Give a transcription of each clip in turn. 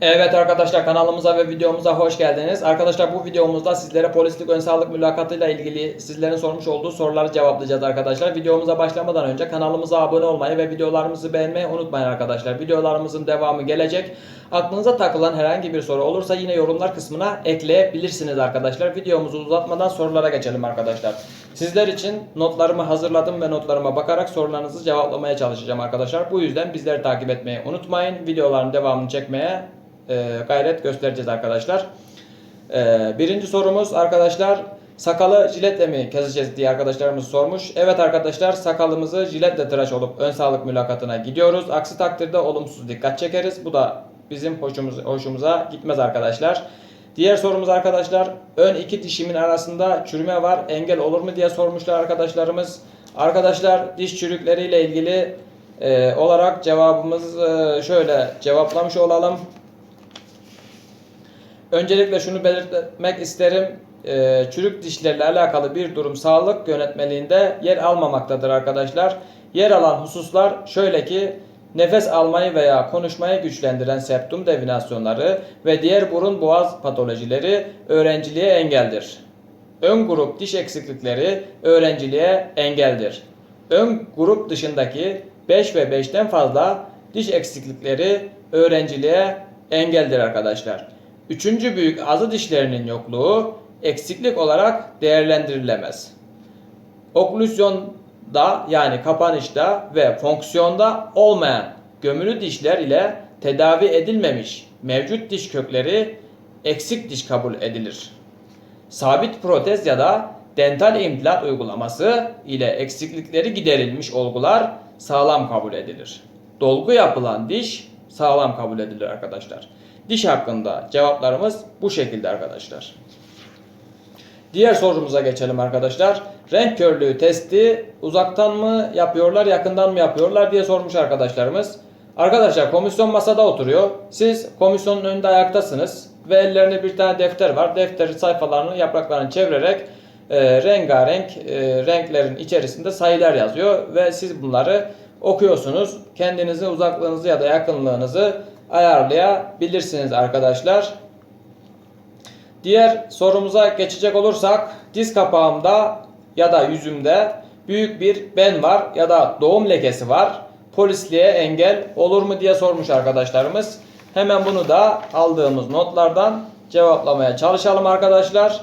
Evet arkadaşlar kanalımıza ve videomuza hoş geldiniz. Arkadaşlar bu videomuzda sizlere polislik ön sağlık mülakatıyla ilgili sizlerin sormuş olduğu soruları cevaplayacağız arkadaşlar. Videomuza başlamadan önce kanalımıza abone olmayı ve videolarımızı beğenmeyi unutmayın arkadaşlar. Videolarımızın devamı gelecek. Aklınıza takılan herhangi bir soru olursa yine yorumlar kısmına ekleyebilirsiniz arkadaşlar. Videomuzu uzatmadan sorulara geçelim arkadaşlar. Sizler için notlarımı hazırladım ve notlarıma bakarak sorularınızı cevaplamaya çalışacağım arkadaşlar. Bu yüzden bizleri takip etmeyi unutmayın. Videoların devamını çekmeye e, gayret göstereceğiz arkadaşlar. E, birinci sorumuz arkadaşlar sakalı jiletle mi keseceğiz diye arkadaşlarımız sormuş. Evet arkadaşlar sakalımızı jiletle tıraş olup ön sağlık mülakatına gidiyoruz. Aksi takdirde olumsuz dikkat çekeriz. Bu da bizim hoşumuz, hoşumuza gitmez arkadaşlar. Diğer sorumuz arkadaşlar ön iki dişimin arasında çürüme var engel olur mu diye sormuşlar arkadaşlarımız. Arkadaşlar diş çürükleriyle ilgili e, olarak cevabımız e, şöyle cevaplamış olalım. Öncelikle şunu belirtmek isterim. Ee, çürük dişlerle alakalı bir durum sağlık yönetmeliğinde yer almamaktadır arkadaşlar. Yer alan hususlar şöyle ki nefes almayı veya konuşmayı güçlendiren septum devinasyonları ve diğer burun boğaz patolojileri öğrenciliğe engeldir. Ön grup diş eksiklikleri öğrenciliğe engeldir. Ön grup dışındaki 5 ve 5'ten fazla diş eksiklikleri öğrenciliğe engeldir arkadaşlar. Üçüncü büyük azı dişlerinin yokluğu eksiklik olarak değerlendirilemez. Oklüzyonda yani kapanışta ve fonksiyonda olmayan gömülü dişler ile tedavi edilmemiş mevcut diş kökleri eksik diş kabul edilir. Sabit protez ya da dental implant uygulaması ile eksiklikleri giderilmiş olgular sağlam kabul edilir. Dolgu yapılan diş sağlam kabul edilir arkadaşlar. Diş hakkında cevaplarımız bu şekilde arkadaşlar. Diğer sorumuza geçelim arkadaşlar. Renk körlüğü testi uzaktan mı yapıyorlar, yakından mı yapıyorlar diye sormuş arkadaşlarımız. Arkadaşlar komisyon masada oturuyor. Siz komisyonun önünde ayaktasınız ve ellerinde bir tane defter var. Defteri sayfalarını, yapraklarını çevirerek e, rengarenk e, renklerin içerisinde sayılar yazıyor ve siz bunları okuyorsunuz. Kendinizi uzaklığınızı ya da yakınlığınızı ayarlayabilirsiniz arkadaşlar. Diğer sorumuza geçecek olursak diz kapağımda ya da yüzümde büyük bir ben var ya da doğum lekesi var. Polisliğe engel olur mu diye sormuş arkadaşlarımız. Hemen bunu da aldığımız notlardan cevaplamaya çalışalım arkadaşlar.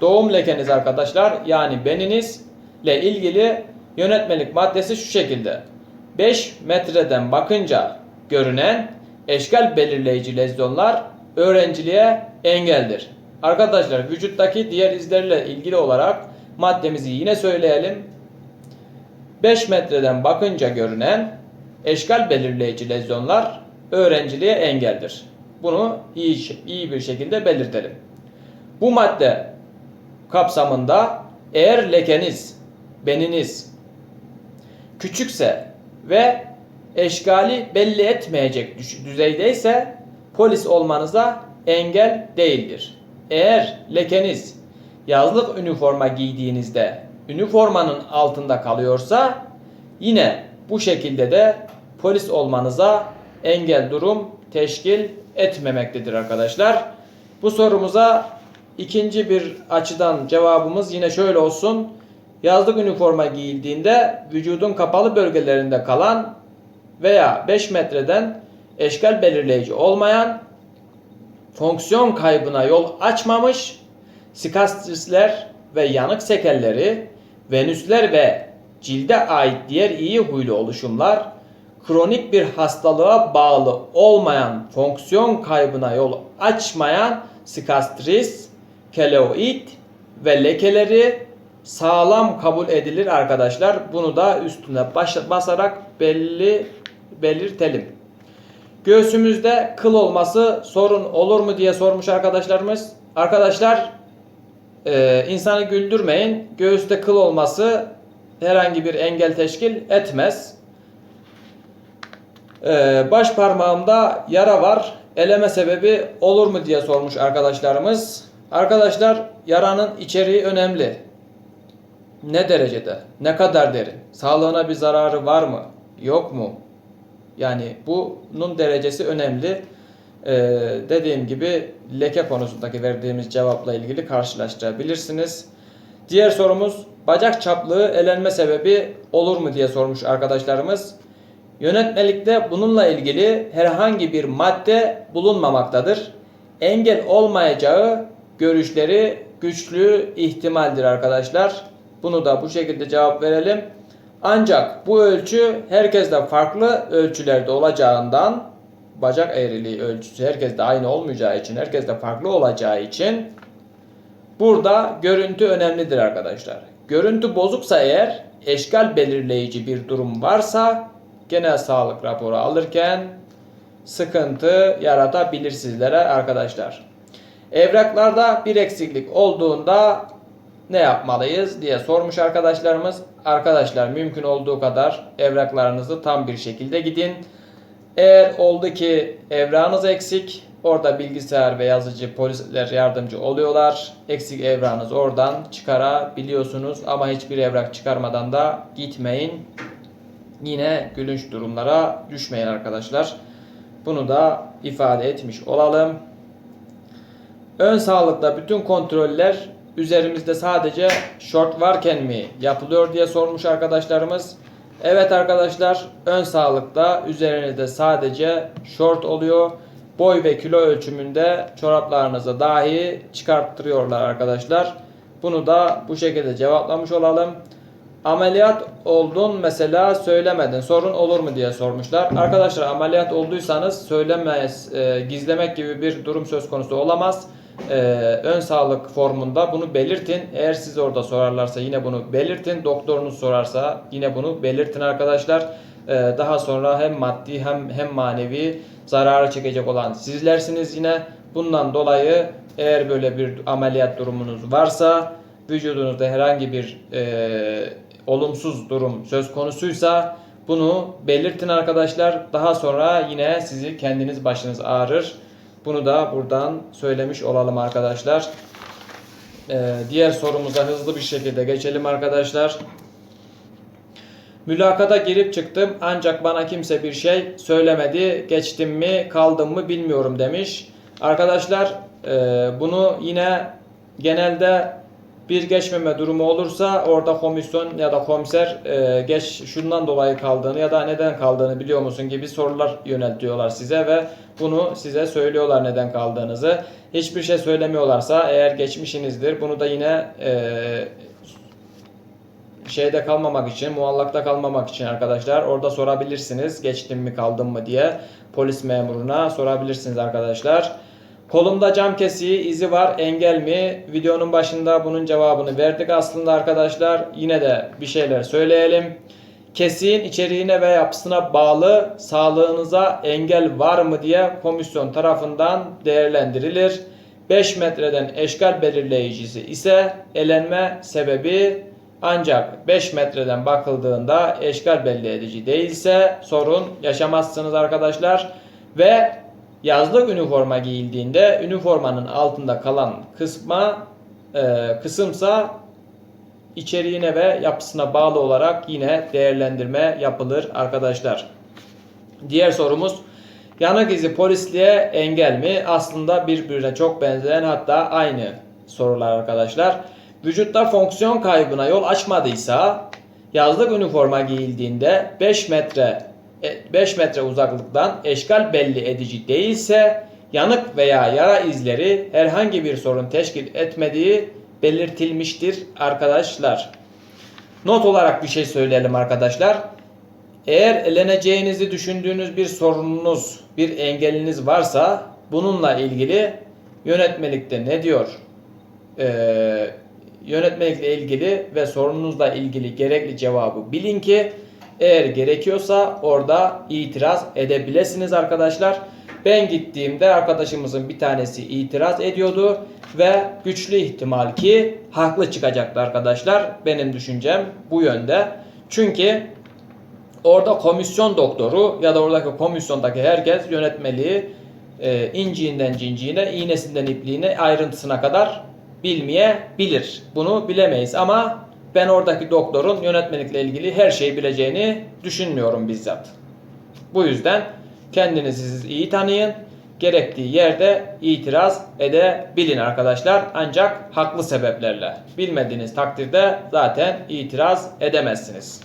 Doğum lekeniz arkadaşlar yani beninizle ilgili yönetmelik maddesi şu şekilde. 5 metreden bakınca görünen eşkal belirleyici lezyonlar öğrenciliğe engeldir. Arkadaşlar vücuttaki diğer izlerle ilgili olarak maddemizi yine söyleyelim. 5 metreden bakınca görünen eşkal belirleyici lezyonlar öğrenciliğe engeldir. Bunu iyi, iyi bir şekilde belirtelim. Bu madde kapsamında eğer lekeniz, beniniz küçükse ve eşgali belli etmeyecek düzeydeyse polis olmanıza engel değildir. Eğer lekeniz yazlık üniforma giydiğinizde üniformanın altında kalıyorsa yine bu şekilde de polis olmanıza engel durum teşkil etmemektedir arkadaşlar. Bu sorumuza ikinci bir açıdan cevabımız yine şöyle olsun. Yazlık üniforma giyildiğinde vücudun kapalı bölgelerinde kalan veya 5 metreden eşkal belirleyici olmayan fonksiyon kaybına yol açmamış sikastrisler ve yanık sekelleri, venüsler ve cilde ait diğer iyi huylu oluşumlar, kronik bir hastalığa bağlı olmayan fonksiyon kaybına yol açmayan sikastris, keloid ve lekeleri sağlam kabul edilir arkadaşlar. Bunu da üstüne basarak belli belirtelim. Göğsümüzde kıl olması sorun olur mu diye sormuş arkadaşlarımız. Arkadaşlar e, insanı güldürmeyin. Göğüste kıl olması herhangi bir engel teşkil etmez. E, baş parmağımda yara var. Eleme sebebi olur mu diye sormuş arkadaşlarımız. Arkadaşlar yaranın içeriği önemli. Ne derecede? Ne kadar derin? Sağlığına bir zararı var mı? Yok mu? Yani bunun derecesi önemli. Ee, dediğim gibi leke konusundaki verdiğimiz cevapla ilgili karşılaştırabilirsiniz. Diğer sorumuz bacak çaplığı elenme sebebi olur mu diye sormuş arkadaşlarımız. Yönetmelikte bununla ilgili herhangi bir madde bulunmamaktadır. Engel olmayacağı görüşleri güçlü ihtimaldir arkadaşlar. Bunu da bu şekilde cevap verelim. Ancak bu ölçü herkeste farklı ölçülerde olacağından bacak eğriliği ölçüsü herkeste aynı olmayacağı için, herkeste farklı olacağı için burada görüntü önemlidir arkadaşlar. Görüntü bozuksa eğer eşkal belirleyici bir durum varsa genel sağlık raporu alırken sıkıntı yaratabilir sizlere arkadaşlar. Evraklarda bir eksiklik olduğunda ne yapmalıyız diye sormuş arkadaşlarımız. Arkadaşlar mümkün olduğu kadar evraklarınızı tam bir şekilde gidin. Eğer oldu ki evrağınız eksik, orada bilgisayar ve yazıcı polisler yardımcı oluyorlar. Eksik evrağınızı oradan çıkarabiliyorsunuz ama hiçbir evrak çıkarmadan da gitmeyin. Yine gülünç durumlara düşmeyin arkadaşlar. Bunu da ifade etmiş olalım. Ön sağlıkta bütün kontroller üzerimizde sadece short varken mi yapılıyor diye sormuş arkadaşlarımız. Evet arkadaşlar ön sağlıkta üzerinizde sadece short oluyor. Boy ve kilo ölçümünde çoraplarınızı dahi çıkarttırıyorlar arkadaşlar. Bunu da bu şekilde cevaplamış olalım. Ameliyat oldun mesela söylemedin. Sorun olur mu diye sormuşlar. Arkadaşlar ameliyat olduysanız söylemez, e, gizlemek gibi bir durum söz konusu olamaz. E, ön sağlık formunda bunu belirtin. Eğer siz orada sorarlarsa yine bunu belirtin. Doktorunuz sorarsa yine bunu belirtin arkadaşlar. E, daha sonra hem maddi hem hem manevi zararı çekecek olan sizlersiniz yine. Bundan dolayı eğer böyle bir ameliyat durumunuz varsa vücudunuzda herhangi bir e, olumsuz durum söz konusuysa bunu belirtin arkadaşlar. Daha sonra yine sizi kendiniz başınız ağrır. Bunu da buradan söylemiş olalım arkadaşlar. E, diğer sorumuza hızlı bir şekilde geçelim arkadaşlar. Mülakata girip çıktım ancak bana kimse bir şey söylemedi. Geçtim mi kaldım mı bilmiyorum demiş. Arkadaşlar e, bunu yine genelde bir geçmeme durumu olursa orada komisyon ya da komiser e, geç şundan dolayı kaldığını ya da neden kaldığını biliyor musun gibi sorular yöneltiyorlar size ve bunu size söylüyorlar neden kaldığınızı. Hiçbir şey söylemiyorlarsa eğer geçmişinizdir bunu da yine e, şeyde kalmamak için, muallakta kalmamak için arkadaşlar orada sorabilirsiniz. Geçtim mi kaldım mı diye polis memuruna sorabilirsiniz arkadaşlar. Kolumda cam kesiği izi var engel mi? Videonun başında bunun cevabını verdik aslında arkadaşlar. Yine de bir şeyler söyleyelim. Kesiğin içeriğine ve yapısına bağlı sağlığınıza engel var mı diye komisyon tarafından değerlendirilir. 5 metreden eşkal belirleyicisi ise elenme sebebi ancak 5 metreden bakıldığında eşkal belli edici değilse sorun yaşamazsınız arkadaşlar. Ve yazlık üniforma giyildiğinde üniformanın altında kalan kısma e, kısımsa içeriğine ve yapısına bağlı olarak yine değerlendirme yapılır arkadaşlar. Diğer sorumuz yanık izi polisliğe engel mi? Aslında birbirine çok benzeyen hatta aynı sorular arkadaşlar. Vücutta fonksiyon kaybına yol açmadıysa yazlık üniforma giyildiğinde 5 metre 5 metre uzaklıktan eşkal belli edici değilse yanık veya yara izleri herhangi bir sorun teşkil etmediği belirtilmiştir arkadaşlar. Not olarak bir şey söyleyelim arkadaşlar. Eğer eleneceğinizi düşündüğünüz bir sorununuz, bir engeliniz varsa bununla ilgili yönetmelikte ne diyor? Ee, yönetmelikle ilgili ve sorununuzla ilgili gerekli cevabı bilin ki eğer gerekiyorsa orada itiraz edebilirsiniz arkadaşlar. Ben gittiğimde arkadaşımızın bir tanesi itiraz ediyordu ve güçlü ihtimal ki haklı çıkacaktı arkadaşlar. Benim düşüncem bu yönde. Çünkü orada komisyon doktoru ya da oradaki komisyondaki herkes yönetmeliği e, inciğinden cinciğine, iğnesinden ipliğine ayrıntısına kadar bilmeyebilir. Bunu bilemeyiz ama ben oradaki doktorun yönetmelikle ilgili her şeyi bileceğini düşünmüyorum bizzat. Bu yüzden kendinizi siz iyi tanıyın. gerektiği yerde itiraz edebilin arkadaşlar. Ancak haklı sebeplerle. Bilmediğiniz takdirde zaten itiraz edemezsiniz.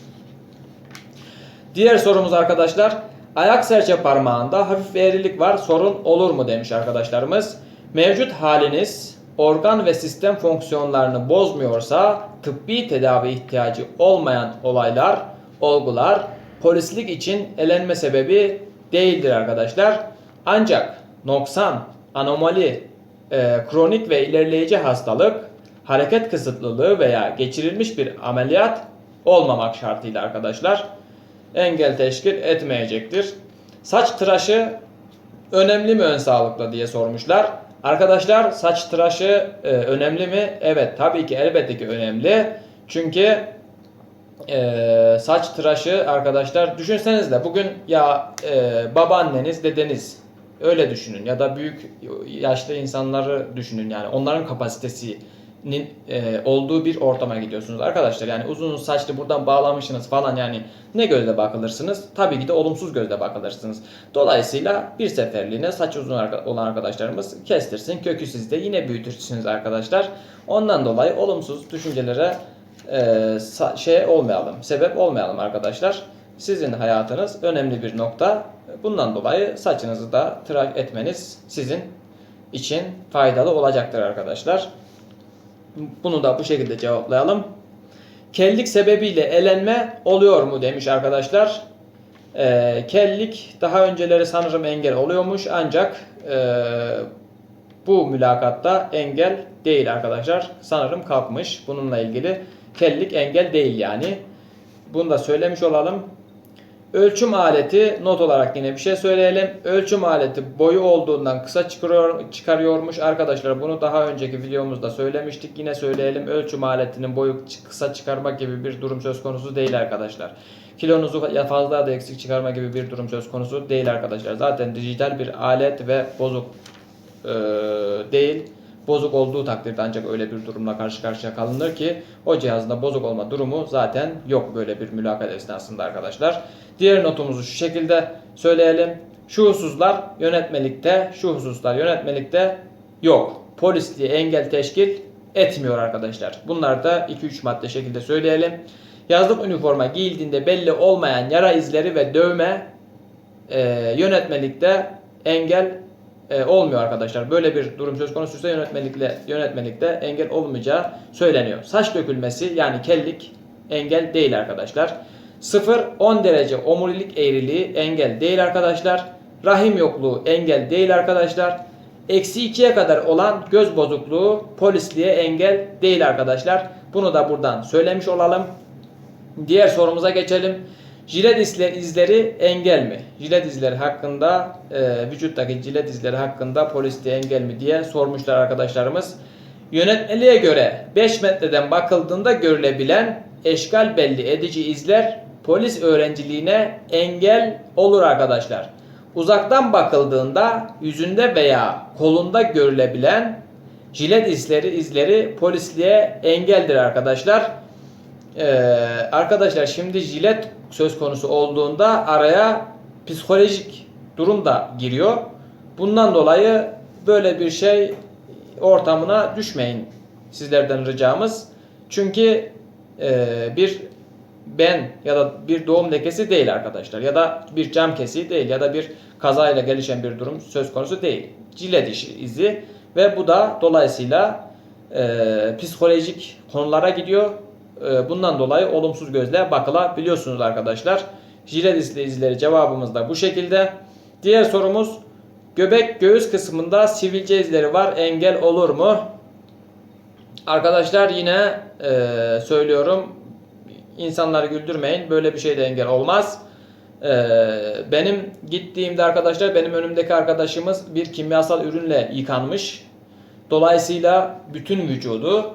Diğer sorumuz arkadaşlar. Ayak serçe parmağında hafif eğrilik var. Sorun olur mu demiş arkadaşlarımız. Mevcut haliniz organ ve sistem fonksiyonlarını bozmuyorsa tıbbi tedavi ihtiyacı olmayan olaylar, olgular polislik için elenme sebebi değildir arkadaşlar. Ancak noksan, anomali, e, kronik ve ilerleyici hastalık, hareket kısıtlılığı veya geçirilmiş bir ameliyat olmamak şartıyla arkadaşlar engel teşkil etmeyecektir. Saç tıraşı önemli mi ön sağlıkla diye sormuşlar. Arkadaşlar saç tıraşı e, önemli mi? Evet tabii ki elbette ki önemli. Çünkü e, saç tıraşı arkadaşlar düşünseniz de bugün ya e, babaanneniz dedeniz öyle düşünün ya da büyük yaşlı insanları düşünün yani onların kapasitesinin e, olduğu bir ortama gidiyorsunuz arkadaşlar yani uzun saçlı buradan bağlamışsınız falan yani ne gözle bakılırsınız tabii ki de olumsuz gözle bakılırsınız dolayısıyla bir seferliğine saç uzun olan arkadaşlarımız kestirsin kökü sizde yine büyütürsünüz arkadaşlar ondan dolayı olumsuz düşüncelere e, şey olmayalım, sebep olmayalım arkadaşlar. Sizin hayatınız önemli bir nokta. Bundan dolayı saçınızı da tıraş etmeniz sizin için faydalı olacaktır arkadaşlar. Bunu da bu şekilde cevaplayalım. Kellik sebebiyle elenme oluyor mu demiş arkadaşlar. Ee, kellik daha önceleri sanırım engel oluyormuş ancak e, bu mülakatta engel değil arkadaşlar. Sanırım kalkmış. Bununla ilgili kellik engel değil yani. Bunu da söylemiş olalım. Ölçüm aleti not olarak yine bir şey söyleyelim. Ölçüm aleti boyu olduğundan kısa çıkarıyor, çıkarıyormuş arkadaşlar. Bunu daha önceki videomuzda söylemiştik. Yine söyleyelim. Ölçüm aletinin boyu kısa çıkarmak gibi bir durum söz konusu değil arkadaşlar. Kilonuzu fazla da eksik çıkarma gibi bir durum söz konusu değil arkadaşlar. Zaten dijital bir alet ve bozuk e, değil. Bozuk olduğu takdirde ancak öyle bir durumla karşı karşıya kalınır ki o cihazda bozuk olma durumu zaten yok böyle bir mülakat esnasında arkadaşlar. Diğer notumuzu şu şekilde söyleyelim. Şu hususlar yönetmelikte, şu hususlar yönetmelikte yok. Polisliğe engel teşkil etmiyor arkadaşlar. Bunlar da 2-3 madde şekilde söyleyelim. Yazlık üniforma giyildiğinde belli olmayan yara izleri ve dövme e, yönetmelikte engel e, olmuyor arkadaşlar. Böyle bir durum söz konusuysa yönetmelikle yönetmelikte engel olmayacağı söyleniyor. Saç dökülmesi yani kellik engel değil arkadaşlar. 0-10 derece omurilik eğriliği engel değil arkadaşlar. Rahim yokluğu engel değil arkadaşlar. Eksi 2'ye kadar olan göz bozukluğu polisliğe engel değil arkadaşlar. Bunu da buradan söylemiş olalım. Diğer sorumuza geçelim. Jilet izle- izleri engel mi? Jilet izleri hakkında, e, vücuttaki jilet izleri hakkında polisliğe engel mi diye sormuşlar arkadaşlarımız. Yönetmeliğe göre 5 metreden bakıldığında görülebilen eşgal belli edici izler polis öğrenciliğine engel olur arkadaşlar. Uzaktan bakıldığında yüzünde veya kolunda görülebilen jilet izleri izleri polisliğe engeldir arkadaşlar. Ee, arkadaşlar şimdi jilet söz konusu olduğunda araya psikolojik durum da giriyor. Bundan dolayı böyle bir şey ortamına düşmeyin sizlerden ricamız. Çünkü e, bir ben ya da bir doğum lekesi değil arkadaşlar ya da bir cam kesiği değil ya da bir kazayla gelişen bir durum söz konusu değil. Cilet izi ve bu da dolayısıyla e, psikolojik konulara gidiyor. E, bundan dolayı olumsuz gözle bakılabiliyorsunuz arkadaşlar. Jilet izleri cevabımız da bu şekilde. Diğer sorumuz göbek göğüs kısmında sivilce izleri var engel olur mu? Arkadaşlar yine e, söylüyorum insanları güldürmeyin böyle bir şey de engel olmaz. E, benim gittiğimde arkadaşlar benim önümdeki arkadaşımız bir kimyasal ürünle yıkanmış. Dolayısıyla bütün vücudu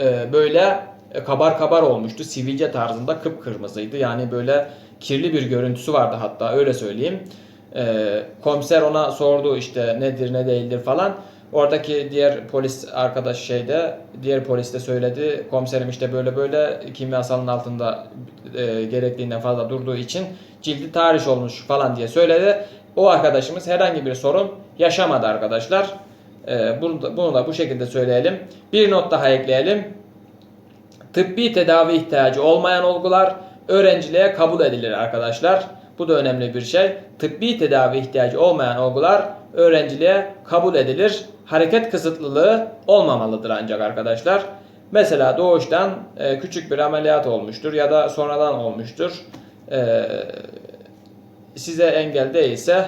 e, böyle kabar kabar olmuştu. Sivilce tarzında kıpkırmızıydı. Yani böyle kirli bir görüntüsü vardı hatta öyle söyleyeyim. E, komiser ona sordu işte nedir ne değildir falan. Oradaki diğer polis arkadaş şeyde diğer polis de söyledi. Komiserim işte böyle böyle kimyasalın altında e, gerektiğinden fazla durduğu için cildi tahriş olmuş falan diye söyledi. O arkadaşımız herhangi bir sorun yaşamadı arkadaşlar. Ee, bunu, da, bunu da bu şekilde söyleyelim. Bir not daha ekleyelim. Tıbbi tedavi ihtiyacı olmayan olgular öğrenciliğe kabul edilir arkadaşlar. Bu da önemli bir şey. Tıbbi tedavi ihtiyacı olmayan olgular öğrenciliğe kabul edilir. Hareket kısıtlılığı olmamalıdır ancak arkadaşlar. Mesela doğuştan e, küçük bir ameliyat olmuştur ya da sonradan olmuştur. E, size engel değilse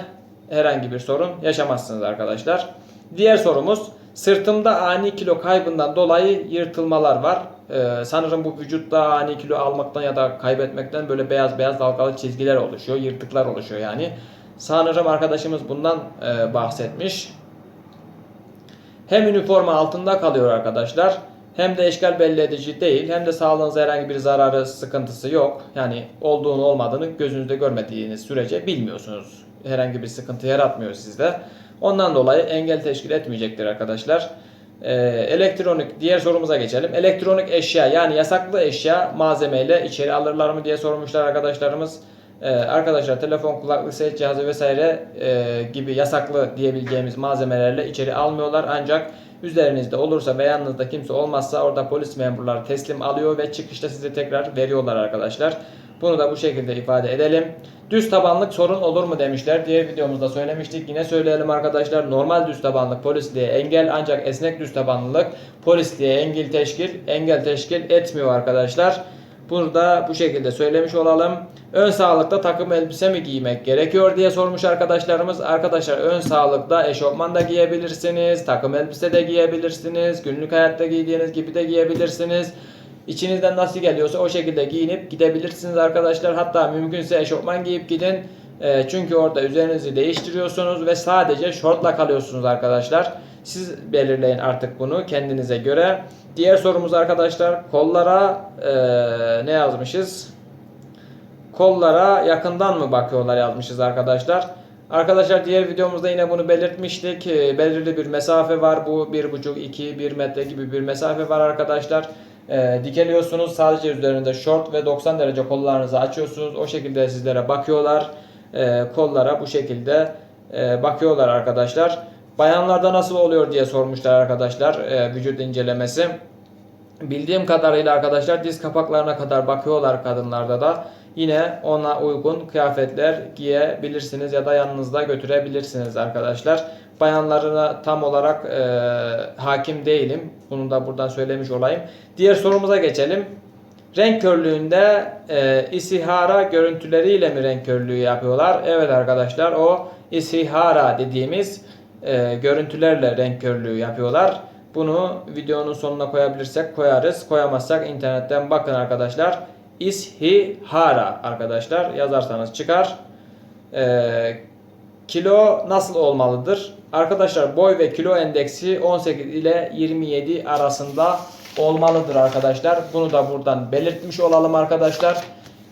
herhangi bir sorun yaşamazsınız arkadaşlar. Diğer sorumuz sırtımda ani kilo kaybından dolayı yırtılmalar var. Ee, sanırım bu vücutta ani kilo almaktan ya da kaybetmekten böyle beyaz beyaz dalgalı çizgiler oluşuyor, yırtıklar oluşuyor yani. Sanırım arkadaşımız bundan e, bahsetmiş. Hem üniforma altında kalıyor arkadaşlar. Hem de eşkal belli edici değil. Hem de sağlığınıza herhangi bir zararı, sıkıntısı yok. Yani olduğunu olmadığını gözünüzde görmediğiniz sürece bilmiyorsunuz. Herhangi bir sıkıntı yaratmıyor sizde. Ondan dolayı engel teşkil etmeyecektir arkadaşlar. Ee, elektronik diğer sorumuza geçelim. Elektronik eşya yani yasaklı eşya malzemeyle içeri alırlar mı diye sormuşlar arkadaşlarımız. Ee, arkadaşlar telefon, kulaklık, ses cihazı vesaire e, gibi yasaklı diyebileceğimiz malzemelerle içeri almıyorlar. Ancak üzerinizde olursa ve yanınızda kimse olmazsa orada polis memurları teslim alıyor ve çıkışta size tekrar veriyorlar arkadaşlar. Bunu da bu şekilde ifade edelim. Düz tabanlık sorun olur mu demişler. Diğer videomuzda söylemiştik. Yine söyleyelim arkadaşlar. Normal düz tabanlık polisliğe engel ancak esnek düz tabanlılık polisliğe engel teşkil engel teşkil etmiyor arkadaşlar. Bunu da bu şekilde söylemiş olalım. Ön sağlıkta takım elbise mi giymek gerekiyor diye sormuş arkadaşlarımız. Arkadaşlar ön sağlıkta eşofman da giyebilirsiniz. Takım elbise de giyebilirsiniz. Günlük hayatta giydiğiniz gibi de giyebilirsiniz. İçinizden nasıl geliyorsa o şekilde giyinip gidebilirsiniz arkadaşlar. Hatta mümkünse eşofman giyip gidin. E, çünkü orada üzerinizi değiştiriyorsunuz ve sadece şortla kalıyorsunuz arkadaşlar. Siz belirleyin artık bunu kendinize göre. Diğer sorumuz arkadaşlar kollara e, ne yazmışız? Kollara yakından mı bakıyorlar yazmışız arkadaşlar. Arkadaşlar diğer videomuzda yine bunu belirtmiştik. E, belirli bir mesafe var. Bu 1,5-2 1 metre gibi bir mesafe var arkadaşlar. E, dikeliyorsunuz. Sadece üzerinde short ve 90 derece kollarınızı açıyorsunuz. O şekilde sizlere bakıyorlar. E, kollara bu şekilde e, bakıyorlar arkadaşlar. Bayanlarda nasıl oluyor diye sormuşlar arkadaşlar e, vücut incelemesi. Bildiğim kadarıyla arkadaşlar diz kapaklarına kadar bakıyorlar kadınlarda da. Yine ona uygun kıyafetler giyebilirsiniz ya da yanınızda götürebilirsiniz arkadaşlar. Bayanlarına tam olarak e, hakim değilim. Bunu da buradan söylemiş olayım. Diğer sorumuza geçelim. Renk körlüğünde e, isihara görüntüleriyle mi renk körlüğü yapıyorlar? Evet arkadaşlar o isihara dediğimiz e, görüntülerle renk körlüğü yapıyorlar. Bunu videonun sonuna koyabilirsek koyarız. Koyamazsak internetten bakın arkadaşlar. İshihara arkadaşlar yazarsanız çıkar. Ee, kilo nasıl olmalıdır? Arkadaşlar boy ve kilo endeksi 18 ile 27 arasında olmalıdır arkadaşlar. Bunu da buradan belirtmiş olalım arkadaşlar.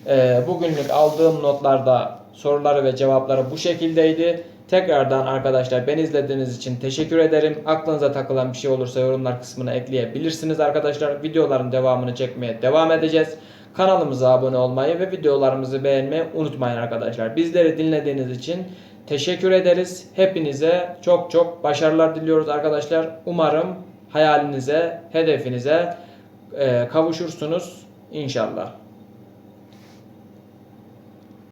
Ee, bugünlük aldığım notlarda soruları ve cevapları bu şekildeydi. Tekrardan arkadaşlar beni izlediğiniz için teşekkür ederim. Aklınıza takılan bir şey olursa yorumlar kısmına ekleyebilirsiniz arkadaşlar. Videoların devamını çekmeye devam edeceğiz. Kanalımıza abone olmayı ve videolarımızı beğenmeyi unutmayın arkadaşlar. Bizleri dinlediğiniz için teşekkür ederiz. Hepinize çok çok başarılar diliyoruz arkadaşlar. Umarım hayalinize, hedefinize e, kavuşursunuz inşallah.